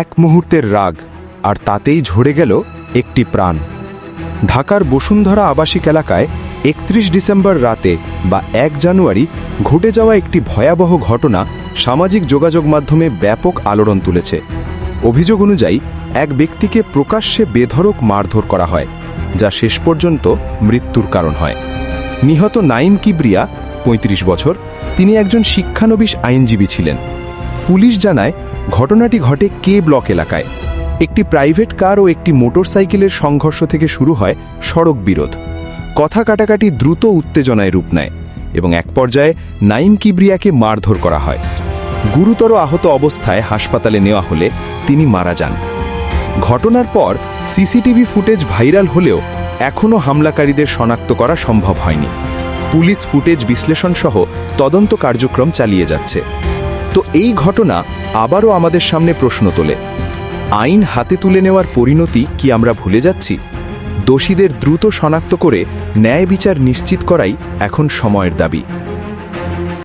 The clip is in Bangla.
এক মুহূর্তের রাগ, আর তাতেই ঝরে গেল একটি প্রাণ। ঢাকার বসুন্ধরা আবাসিক এলাকায় একত্রিশ ডিসেম্বর রাতে বা এক জানুয়ারি ঘটে যাওয়া একটি ভয়াবহ ঘটনা সামাজিক যোগাযোগ মাধ্যমে ব্যাপক আলোড়ন তুলেছে। অভিযোগ অনুযায়ী, এক ব্যক্তিকে প্রকাশ্যে বেধড়ক মারধর করা হয়, যা শেষ পর্যন্ত মৃত্যুর কারণ হয়। নিহত নাইম কিবরিয়া ৩৫ বছর, তিনি একজন শিক্ষানবিশ আইনজীবী ছিলেন। পুলিশ জানায় ঘটনাটি ঘটে কে ব্লক এলাকায়। একটি প্রাইভেট কার ও একটি মোটরসাইকেলের সংঘর্ষ থেকে শুরু হয় সড়ক বিরোধ। কথা কাটাকাটি দ্রুত উত্তেজনায় রূপ নেয় এবং এক পর্যায়ে নাইম কিবরিয়াকে মারধর করা হয়। গুরুতর আহত অবস্থায় হাসপাতালে নেওয়া হলে তিনি মারা যান। ঘটনার পর সিসিটিভি ফুটেজ ভাইরাল হলেও এখনও হামলাকারীদের শনাক্ত করা সম্ভব হয়নি। পুলিশ ফুটেজ বিশ্লেষণ সহ তদন্ত কার্যক্রম চালিয়ে যাচ্ছে। তো এই ঘটনা আবারও আমাদের সামনে প্রশ্ন তোলে। আইন হাতে তুলে নেওয়ার পরিণতি কি আমরা ভুলে যাচ্ছি? দোষীদের দ্রুত শনাক্ত করে ন্যায় বিচার নিশ্চিত করাই এখন সময়ের দাবি।